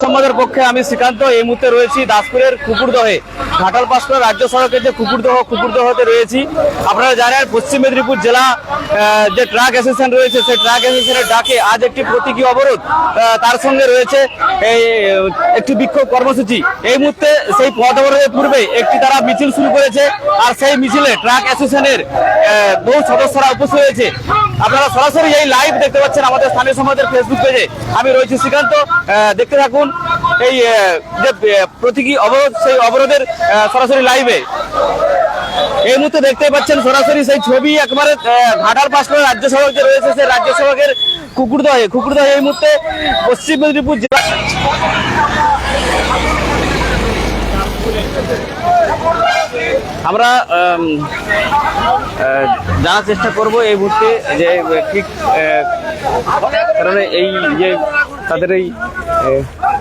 সমাজের পক্ষে আমি শ্রীকান্ত। এই মুহূর্তে রয়েছি দাসপুরের কুকুরদহে ঘাটাল পাঁচকুড়া রাজ্য সড়কের যে কুকুরদহ, কুকুরদহতে রয়েছি। আপনারা জানেন, পশ্চিম মেদিনীপুর জেলা যে ট্রাক অ্যাসোসিয়েশন রয়েছে, সেই ট্রাক অ্যাসোসিয়েশনের ডাকে আজ একটি প্রতীকী অবরোধ তার সঙ্গে রয়েছে এই একটি বিক্ষোভ কর্মসূচি। এই মুহূর্তে সেই পথ অবরোধের পূর্বে একটি তারা মিছিল শুরু করেছে, আর সেই মিছিলে ট্রাক অ্যাসোসিয়েশনের বহু সদস্যরা উপস্থিত হয়েছে। আপনারা সরাসরি এই লাইভ দেখতে পাচ্ছেন আমাদের স্থানীয় সমাজের ফেসবুক পেজে আমি রয়েছি শ্রীকান্ত দেখতে থাকুন। এই যে প্রতীকী অবরোধ সেই অবরোধের সরাসরি লাইভে এই মুহূর্তে দেখতে পাচ্ছেন সরাসরি সেই ছবি একবারে ঘাটার পাশ করে রাজ্য সড়ক যে রয়েছে সেই রাজ্য সড়কের কুকুরদহে। কুকুরদহে এই মুহূর্তে পশ্চিম মেদিনীপুর জেলা আমরা আম, জানার চেষ্টা করব এই মুহূর্তে যে ঠিক কারণ এই যে তাদের এই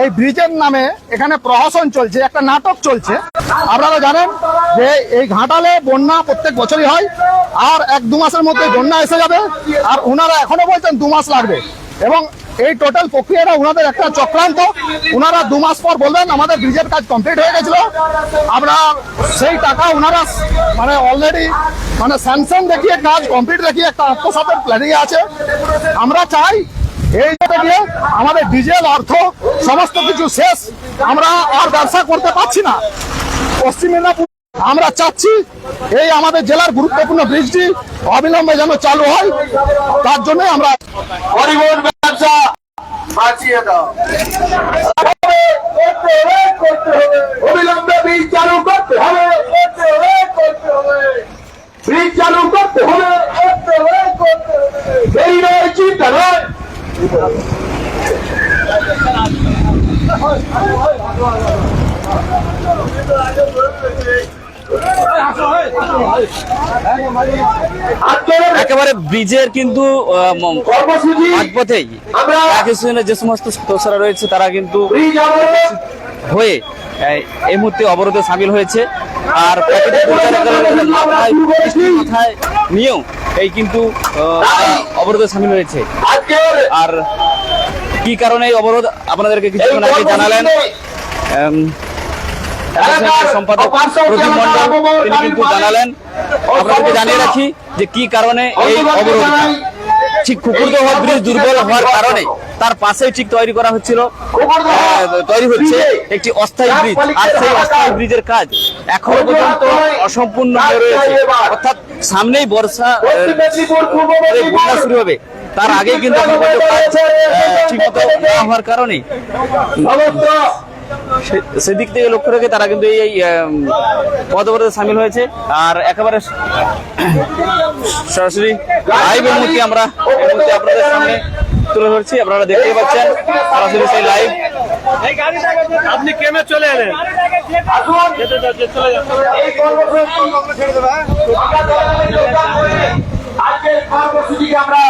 এই ব্রিজের নামে এখানে প্রহসন চলছে, একটা নাটক চলছে। আপনারা জানেন যে এই ঘাটালে বন্যা প্রত্যেক বছরই হয়, আর এক দু মাসের মধ্যে বন্যা এসে যাবে, আর ওনারা এখনও বলছেন দু মাস লাগবে। এবং এই টোটাল প্রক্রিয়াটা ওনাদের একটা চক্রান্ত। ওনারা দু মাস পর বলবেন, আমাদের ব্রিজের কাজ কমপ্লিট হয়ে গেছিল। আমরা সেই টাকা ওনারা মানে অলরেডি মানে স্যামসাং দেখিয়ে কাজ কমপ্লিট দেখিয়ে একটা আত্মসাতের প্ল্যানিং আছে। আমরা চাই এই দিয়ে আমাদের ডিজেল, অর্থ, সমস্ত কিছু শেষ। আমরা আর ব্যবসা করতে পারছি না। পশ্চিম মেদিনীপুর, আমরা চাচ্ছি এই আমাদের জেলার গুরুত্বপূর্ণ ব্রিজটি অবিলম্বে যেন চালু হয়। তার জন্য আমরা পরিবহন ব্যবসা বাঁচিয়ে দাও। অবিলম্বে ব্রিজ চালু করতে হবে ব্রিজ চালু করতে হবে এই নয় চিন্তা নয় আজকের একেবারে ব্রিজের কিন্তু মাঝপথেই আমরা যে সমস্ত সদস্যরা রয়েছে তারা কিন্তু হয়ে এই মুহূর্তে অবরোধে সামিল হয়েছে। আর মাথায় নিয়েও এই কিন্তু অবরোধে সামিল হয়েছে। আর কি কারণে এই অবরোধ? আপনাদেরকে কিছুক্ষণ আগে জানালেন সম্পাদক প্রদীপ মন্ডল তিনি কিন্তু জানালেন। আপনাদেরকে জানিয়ে রাখি যে কি কারণে এই অবরোধ ঠিক কুকুরদহ ব্রিজ দুর্বল হওয়ার কারণে তার পাশে ঠিক তৈরি করা হচ্ছিল তৈরি হচ্ছে একটি অস্থায়ী ব্রিজ। আর সেই অস্থায়ী ব্রিজের কাজ এখনও পর্যন্ত অসম্পূর্ণ হয়ে রয়েছে। অর্থাৎ সামনেই বর্ষা বন্যা শুরু হবে। তার আগেই কিন্তু এখনও ঠিক মতো না হওয়ার কারণে সেদিক থেকে লক্ষ্য রেখে তারা কিন্তু এই এই, পদ অবরোধে সামিল হয়েছে। আর একেবারে সরাসরি লাইভ এই মুহূর্তে আমরা আপনাদের সামনে তুলে ধরছি। আপনারা দেখতেই পাচ্ছেন সরাসরি সেই লাইভ আপনি কেমে চলে এলেন? আসুন। এই কর্মসূচি আজকের কর্মসূচিকে আমরা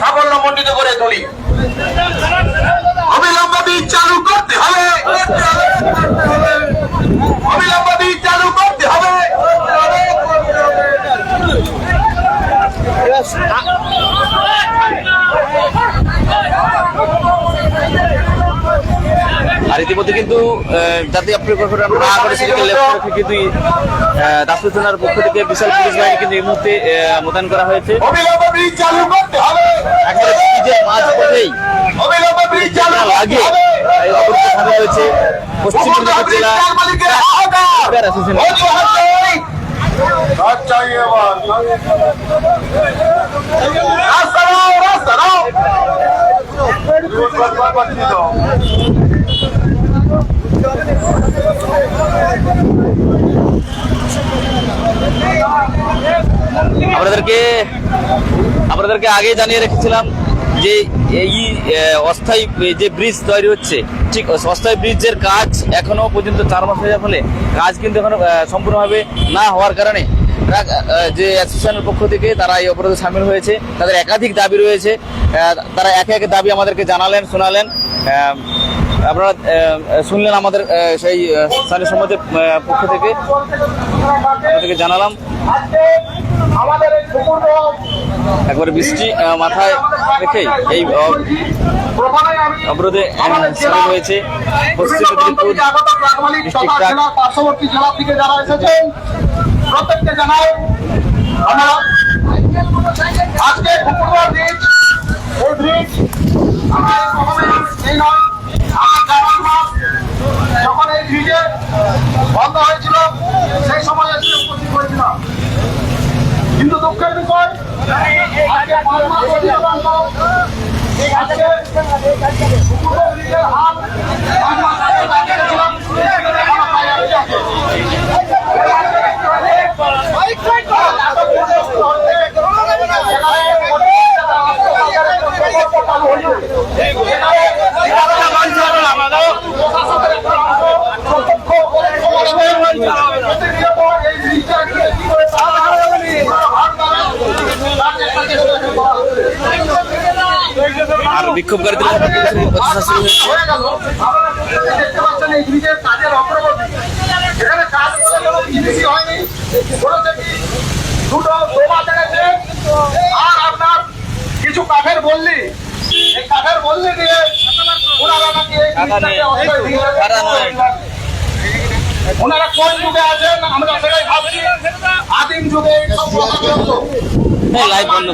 সাফল্য মণ্ডিত করে তুলি। অবিলম্বী চালু করতে হবে। অবিলম্বী চালু করতে হবে। আর ইতিমধ্যে কিন্তু জাতীয় প্রিকশন না করে সেদিকে লক্ষ্য কিন্তু দাসপুর থানার পক্ষ থেকে বিশাল পুলিশ বাহিনী কিন্তু এই মুহূর্তে মোতায়েন করা হয়েছে। হয়েছে পশ্চিম মেদিনীপুর জেলা। রাস্তা রাস্তা। আপনাদেরকে আপনাদেরকে আগে জানিয়ে রেখেছিলাম যে এই অস্থায়ী যে ব্রিজ তৈরি হচ্ছে, ঠিক অস্থায়ী ব্রিজের কাজ এখনও পর্যন্ত চার মাস হয়ে যাওয়ার ফলে কাজ কিন্তু এখনও সম্পূর্ণভাবে না হওয়ার কারণে যে অ্যাসোসিয়েশনের পক্ষ থেকে তারা এই অবরোধে সামিল হয়েছে, তাদের একাধিক দাবি রয়েছে তারা একে একে দাবি আমাদেরকে জানালেন, শোনালেন আপনারা শুনলেন আমাদের সেই স্থানীয় সমাজের পক্ষ থেকে। আপনাদেরকে জানালাম। একবারে বৃষ্টি মাথায় রেখেই এই অবরোধে সামিল হয়েছে পশ্চিম মেদিনীপুর থেকে ডিস্ট্রিক্ট পার্শ্ববর্তী জেলা থেকে যারা এসেছেন প্রত্যেককে জানাই আমরা আজকে কুকুরবাড় ব্রিজ এই ব্রিজ আমরা প্রথমে এই নয় আমার জানুয়ারি মাস যখন এই ব্রিজে বন্ধ হয়েছিল সেই সময় এসে উপস্থিত হয়েছিলাম কিন্তু দুঃখের বিষয়। কুকুরবাড় ব্রিজের হাল পাঁচ মাস আগে দাঁড়িয়েছিলাম এখনও প্রায় একই আছে। আর বিক্ষোভকারীদের প্রচেষ্টা শুরু হয়েছে হয়ে গেল আপনারা দেখতে পাচ্ছেন এই ব্রিজের কাজের অগ্রগতি এখানে কাজ বলে কোনো জিনিসই হয়নি করেছে কি দুটো ডোবা আর আপনার কিছু কাঠের বললি এই কাঠের বললি দিয়ে ওনারা কোন যুগে আছেন? আমরা সেটাই ভাবছি। আদিম যুগে লাইভ বন্ধ